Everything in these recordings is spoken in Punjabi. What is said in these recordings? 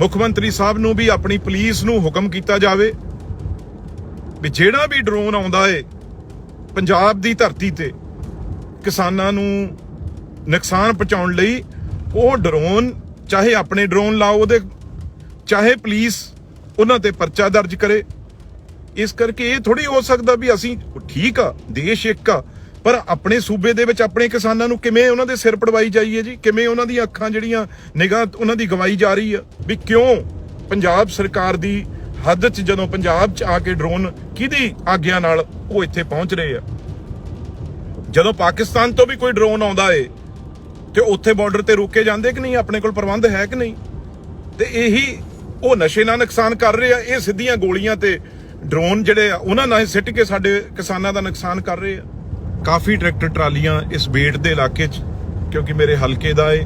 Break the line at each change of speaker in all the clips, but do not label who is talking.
ਮੁੱਖ ਮੰਤਰੀ ਸਾਹਿਬ ਨੂੰ ਵੀ ਆਪਣੀ ਪੁਲਿਸ ਨੂੰ ਹੁਕਮ ਕੀਤਾ ਜਾਵੇ ਵੀ ਜਿਹੜਾ ਵੀ ਡਰੋਨ ਆਉਂਦਾ ਏ, ਪੰਜਾਬ ਦੀ ਧਰਤੀ ਤੇ ਕਿਸਾਨਾਂ ਨੂੰ ਨੁਕਸਾਨ ਪਹੁੰਚਾਉਣ ਲਈ ਉਹ ਡਰੋਨ, ਚਾਹੇ ਆਪਣੇ ਡਰੋਨ ਲਾਓ ਉਹਦੇ, ਚਾਹੇ ਪੁਲਿਸ ਉਹਨਾਂ ਤੇ ਪਰਚਾ ਦਰਜ ਕਰੇ। ਇਸ ਕਰਕੇ ਇਹ ਥੋੜੀ ਹੋ ਸਕਦਾ ਵੀ ਅਸੀਂ ਠੀਕ ਆ, ਦੇਸ਼ ਇੱਕ ਆ ਪਰ ਆਪਣੇ ਸੂਬੇ ਦੇ ਵਿੱਚ ਆਪਣੇ ਕਿਸਾਨਾਂ ਨੂੰ ਕਿਵੇਂ ਉਹਨਾਂ ਦੇ ਸਿਰ ਪੜਵਾਈ ਜਾਈਏ ਜੀ? ਕਿਵੇਂ ਉਹਨਾਂ ਦੀਆਂ ਅੱਖਾਂ ਜਿਹੜੀਆਂ ਨਿਗਾਹ ਉਹਨਾਂ ਦੀ ਗਵਾਈ ਜਾ ਰਹੀ ਆ? ਵੀ ਕਿਉਂ ਪੰਜਾਬ ਸਰਕਾਰ ਦੀ ਹੱਦ 'ਚ ਜਦੋਂ ਪੰਜਾਬ 'ਚ ਆ ਕੇ ਡਰੋਨ ਕਿਹਦੀ ਆਗਿਆ ਨਾਲ ਉਹ ਇੱਥੇ ਪਹੁੰਚ ਰਹੇ ਆ? ਜਦੋਂ ਪਾਕਿਸਤਾਨ ਤੋਂ ਵੀ ਕੋਈ ਡਰੋਨ ਆਉਂਦਾ ਏ, ਤੇ ਉੱਥੇ ਬਾਰਡਰ ਤੇ ਰੋਕੇ ਜਾਂਦੇ ਕਿ ਨਹੀਂ? ਆਪਣੇ ਕੋਲ ਪ੍ਰਬੰਧ ਹੈ ਕਿ ਨਹੀਂ? ਤੇ ਇਹੀ ਉਹ ਨਸ਼ੇ ਨਾਲ ਨੁਕਸਾਨ ਕਰ ਰਹੇ ਆ, ਇਹ ਸਿੱਧੀਆਂ ਗੋਲੀਆਂ ਤੇ ਡਰੋਨ ਜਿਹੜੇ ਆ, ਉਹਨਾਂ ਨਾਲ ਹੀ ਸਿੱਟ ਕੇ ਸਾਡੇ ਕਿਸਾਨਾਂ ਦਾ ਨੁਕਸਾਨ ਕਰ ਰਹੇ ਆ। ਕਾਫੀ ਟਰੈਕਟਰ ਟਰਾਲੀਆਂ ਇਸ ਬੇਟ ਦੇ ਇਲਾਕੇ 'ਚ, ਕਿਉਂਕਿ ਮੇਰੇ ਹਲਕੇ ਦਾ ਏ,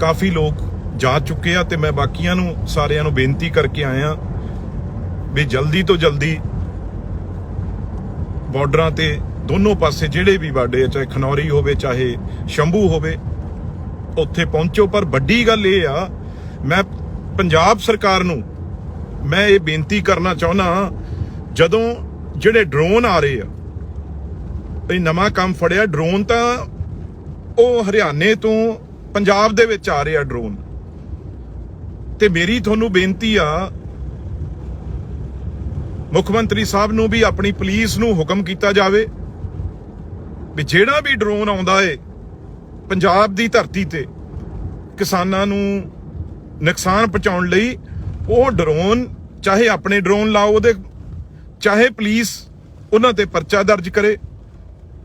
ਕਾਫੀ ਲੋਕ ਜਾ ਚੁੱਕੇ ਆ ਤੇ ਮੈਂ ਬਾਕੀਆਂ ਨੂੰ ਸਾਰਿਆਂ ਨੂੰ ਬੇਨਤੀ ਕਰਕੇ ਆਇਆ ਵੀ ਜਲਦੀ ਤੋਂ ਜਲਦੀ ਬਾਰਡਰਾਂ ਤੇ ਦੋਨੋਂ ਪਾਸੇ ਜਿਹੜੇ ਵੀ ਬਾਰਡਰ ਆ, ਚਾਹੇ ਖਨੌਰੀ ਹੋਵੇ, ਚਾਹੇ ਸ਼ੰਭੂ ਹੋਵੇ, ਉੱਥੇ ਪਹੁੰਚੋ। ਪਰ ਵੱਡੀ ਗੱਲ ਇਹ ਆ, ਮੈਂ ਪੰਜਾਬ ਸਰਕਾਰ ਨੂੰ ਮੈਂ ਇਹ ਬੇਨਤੀ ਕਰਨਾ ਚਾਹੁੰਦਾ ਜਦੋਂ ਜਿਹੜੇ ਡਰੋਨ ਆ ਰਹੇ ਆ ਇਹ ਨਵਾਂ ਕੰਮ ਫੜਿਆ ਡਰੋਨ ਤਾਂ ਉਹ ਹਰਿਆਣੇ ਤੋਂ ਪੰਜਾਬ ਦੇ ਵਿੱਚ ਆ ਰਿਹਾ ਡਰੋਨ ਤੇ ਮੇਰੀ ਤੁਹਾਨੂੰ ਬੇਨਤੀ ਆ, ਮੁੱਖ ਮੰਤਰੀ ਸਾਹਿਬ ਨੂੰ ਵੀ ਆਪਣੀ ਪੁਲਿਸ ਨੂੰ ਹੁਕਮ ਕੀਤਾ ਜਾਵੇ ਵੀ ਜਿਹੜਾ ਵੀ ਡਰੋਨ ਆਉਂਦਾ ਏ, ਪੰਜਾਬ ਦੀ ਧਰਤੀ ਤੇ ਕਿਸਾਨਾਂ ਨੂੰ ਨੁਕਸਾਨ ਪਹੁੰਚਾਉਣ ਲਈ ਉਹ ਡਰੋਨ ਚਾਹੇ ਆਪਣੇ ਡਰੋਨ ਲਾਓ, ਉਹਦੇ ਚਾਹੇ ਪੁਲਿਸ ਉਹਨਾਂ ਤੇ ਪਰਚਾ ਦਰਜ ਕਰੇ।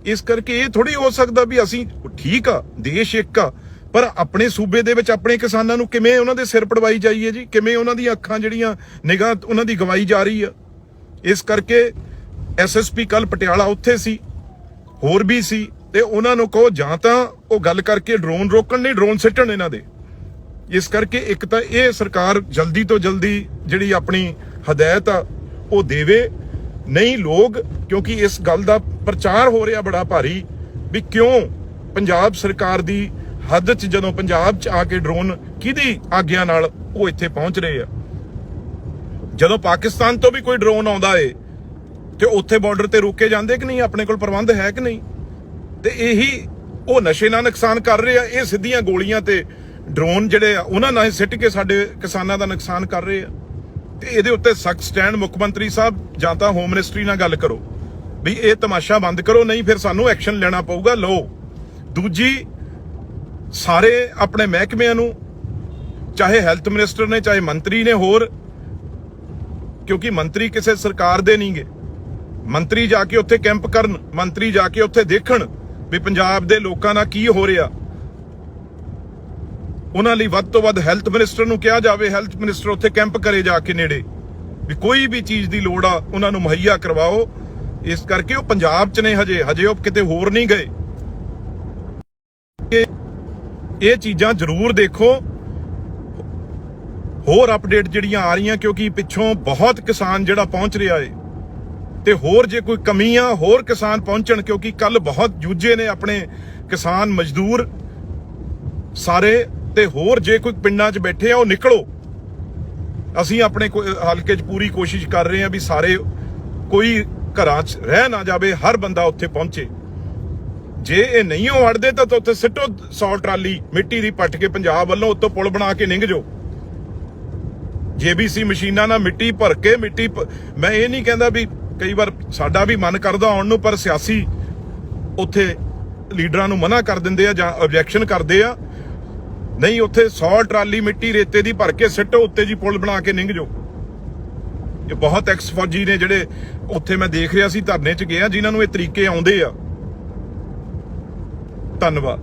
ਇਸ ਕਰਕੇ ਇਹ ਥੋੜੀ ਹੋ ਸਕਦਾ ਵੀ ਅਸੀਂ ਠੀਕ ਆ, ਦੇਸ਼ ਇੱਕ ਆ, ਪਰ ਆਪਣੇ ਸੂਬੇ ਦੇ ਵਿੱਚ ਆਪਣੇ ਕਿਸਾਨਾਂ ਨੂੰ ਕਿਵੇਂ ਉਹਨਾਂ ਦੇ ਸਿਰ ਪੜਵਾਈ ਜਾਈਏ ਜੀ? ਕਿਵੇਂ ਉਹਨਾਂ ਦੀਆਂ ਅੱਖਾਂ ਜਿਹੜੀਆਂ ਨਿਗਾਹ ਉਹਨਾਂ ਦੀ ਗਵਾਈ ਜਾ ਰਹੀ ਆ? ਇਸ ਕਰਕੇ ਐਸਐਸਪੀ ਕੱਲ ਪਟਿਆਲਾ ਉੱਥੇ ਸੀ, ਹੋਰ ਵੀ ਸੀ, ਤੇ ਉਹਨਾਂ ਨੂੰ ਕਹੋ ਜਾਂ ਤਾਂ ਉਹ ਗੱਲ ਕਰਕੇ ਡਰੋਨ ਰੋਕਣ, ਨਹੀਂ ਡਰੋਨ ਸਿੱਟਣ ਇਹਨਾਂ ਦੇ। ਇਸ ਕਰਕੇ ਇੱਕ ਤਾਂ ਇਹ ਸਰਕਾਰ ਜਲਦੀ ਤੋਂ ਜਲਦੀ ਜਿਹੜੀ ਆਪਣੀ ਹਦਾਇਤ ਆ, ਉਹ ਦੇਵੇ ਨਹੀਂ ਲੋਕ, ਕਿਉਂਕਿ ਇਸ ਗੱਲ ਦਾ ਪ੍ਰਚਾਰ ਹੋ ਰਿਹਾ ਬੜਾ ਭਾਰੀ ਵੀ ਕਿਉਂ ਪੰਜਾਬ ਸਰਕਾਰ ਦੀ ਹੱਦ 'ਚ ਜਦੋਂ ਪੰਜਾਬ 'ਚ ਆ ਕੇ ਡਰੋਨ ਕਿਹਦੀ ਆਗਿਆ ਨਾਲ ਉਹ ਇੱਥੇ ਪਹੁੰਚ ਰਹੇ ਆ? ਜਦੋਂ ਪਾਕਿਸਤਾਨ ਤੋਂ ਵੀ ਕੋਈ ਡਰੋਨ ਆਉਂਦਾ ਏ, ਤੇ ਉੱਥੇ ਬਾਰਡਰ ਤੇ ਰੋਕੇ ਜਾਂਦੇ ਕਿ ਨਹੀਂ? ਆਪਣੇ ਕੋਲ ਪ੍ਰਬੰਧ ਹੈ ਕਿ ਨਹੀਂ? ਤੇ ਇਹੀ ਉਹ ਨਸ਼ੇ ਨਾਲ ਨੁਕਸਾਨ ਕਰ ਰਹੇ ਆ, ਇਹ ਸਿੱਧੀਆਂ ਗੋਲੀਆਂ ਤੇ ਡਰੋਨ ਜਿਹੜੇ ਆ, ਉਹਨਾਂ ਨਾਲ ਹੀ ਸਿੱਟ ਕੇ ਸਾਡੇ ਕਿਸਾਨਾਂ ਦਾ ਨੁਕਸਾਨ ਕਰ ਰਹੇ ਆ। ਤੇ ਇਹਦੇ ਉੱਤੇ ਸਖਤ ਸਟੈਂਡ ਮੁੱਖ ਮੰਤਰੀ ਸਾਹਿਬ ਜਾਂ ਤਾਂ ਹੋਮ ਮਿਨਿਸਟਰੀ ਨਾਲ ਗੱਲ ਕਰੋ। ਵੀ ਇਹ ਤਮਾਸ਼ਾ ਬੰਦ ਕਰੋ, ਨਹੀਂ ਫਿਰ ਸਾਨੂੰ ਐਕਸ਼ਨ ਲੈਣਾ ਪਊਗਾ, ਲਓ। ਦੂਜੀ, ਸਾਰੇ ਆਪਣੇ ਮਹਿਕਮਿਆਂ ਨੂੰ, ਚਾਹੇ ਹੈਲਥ ਮਿਨਿਸਟਰ ਨੇ, ਚਾਹੇ ਮੰਤਰੀ ਨੇ ਹੋਰ, ਕਿਉਂਕਿ ਮੰਤਰੀ ਕਿਸੇ ਸਰਕਾਰ ਦੇ ਨਹੀਂਗੇ। ਮੰਤਰੀ ਜਾ ਕੇ ਉੱਥੇ ਕੈਂਪ ਕਰਨ, ਮੰਤਰੀ ਜਾ ਕੇ ਉੱਥੇ ਦੇਖਣ ਵੀ ਪੰਜਾਬ ਦੇ ਲੋਕਾਂ ਨਾਲ ਕੀ ਹੋ ਰਿਹਾ। ਉਹਨਾਂ ਲਈ ਵੱਧ ਤੋਂ ਵੱਧ ਹੈਲਥ ਮਿਨਿਸਟਰ ਨੂੰ ਕਿਹਾ ਜਾਵੇ, ਹੈਲਥ ਮਿਨਿਸਟਰ ਉੱਥੇ ਕੈਂਪ ਕਰੇ ਜਾ ਕੇ ਨੇੜੇ। ਵੀ ਕੋਈ ਵੀ ਚੀਜ਼ ਦੀ ਲੋੜ ਆ, ਉਹਨਾਂ ਨੂੰ ਮੁਹੱਈਆ ਕਰਵਾਓ। ਇਸ ਕਰਕੇ ਉਹ ਪੰਜਾਬ 'ਚ ਨੇ ਹਜੇ ਹਜੇ ਉਹ ਕਿਤੇ ਹੋਰ ਨਹੀਂ ਗਏ। ਇਹ- ਚੀਜ਼ਾਂ ਜ਼ਰੂਰ ਦੇਖੋ। ਹੋਰ ਅਪਡੇਟ ਜਿਹੜੀਆਂ ਆ ਰਹੀਆਂ, ਕਿਉਂਕਿ ਪਿੱਛੋਂ ਬਹੁਤ ਕਿਸਾਨ ਜਿਹੜਾ ਪਹੁੰਚ ਰਿਹਾ ਏ। ਤੇ ਹੋਰ ਜੇ ਕੋਈ ਕਮੀ ਆ, ਹੋਰ ਕਿਸਾਨ ਪਹੁੰਚਣ, ਕਿਉਂਕਿ ਕੱਲ ਬਹੁਤ ਜੂਝੇ ਨੇ ਆਪਣੇ ਕਿਸਾਨ ਮਜ਼ਦੂਰ ਸਾਰੇ। ਤੇ ਹੋਰ ਜੇ ਕੋਈ ਪਿੰਡਾਂ 'ਚ ਬੈਠੇ ਆ, ਉਹ ਨਿਕਲੋ। ਅਸੀਂ ਆਪਣੇ ਕੋ- ਹਲਕੇ 'ਚ ਪੂਰੀ ਕੋਸ਼ਿਸ਼ ਕਰ ਰਹੇ ਹਾਂ ਵੀ ਸਾਰੇ ਕੋਈ ਘਰਾਂ 'ਚ ਰਹਿ ਨਾ ਜਾਵੇ, ਹਰ ਬੰਦਾ ਉੱਥੇ ਪਹੁੰਚੇ। ਜੇ ਇਹ ਨਹੀਂ ਉਹ ਵੜਦੇ ਤਾਂ ਉੱਥੇ ਸਿੱਟੋ 100 ਟਰਾਲੀ, ਮਿੱਟੀ ਦੀ ਪੱਟ ਕੇ ਪੰਜਾਬ ਵੱਲੋਂ ਉੱਤੋਂ ਪੁਲ ਬਣਾ ਕੇ ਨਿੰਘ ਜਾਓ। ਜੇਬੀਸੀ ਮਸ਼ੀਨਾਂ ਨਾਲ ਮਿੱਟੀ ਭਰ ਕੇ, ਮਿੱਟੀ ਮੈਂ ਇਹ ਨਹੀਂ ਕਹਿੰਦਾ ਵੀ ਕਈ ਵਾਰ ਸਾਡਾ ਵੀ ਮਨ ਕਰਦਾ ਆਉਣ ਨੂੰ, ਪਰ ਸਿਆਸੀ ਉੱਥੇ ਲੀਡਰਾਂ ਨੂੰ ਮਨਾ ਕਰ ਦਿੰਦੇ ਆ ਜਾਂ ਆਬਜੈਕਸ਼ਨ ਕਰਦੇ ਆ। ਨਹੀਂ, ਉੱਥੇ 100 ਟਰਾਲੀ ਮਿੱਟੀ ਰੇਤੇ ਦੀ ਭਰ ਕੇ ਸਿੱਟੋ ਉੱਤੇ ਜੀ ਪੁਲ ਬਣਾ ਕੇ ਨਿੰਘ ਜਾਓ। ਇਹ ਬਹੁਤ ਐਕਸ ਫੌਜੀ ਨੇ ਜਿਹੜੇ ਉੱਥੇ ਮੈਂ ਦੇਖ ਰਿਹਾ ਸੀ, ਧਰਨੇ 'ਚ ਗਏ ਆ, ਜਿਨ੍ਹਾਂ ਨੂੰ ਇਹ ਤਰੀਕੇ ਆਉਂਦੇ ਆ। ਧੰਨਵਾਦ।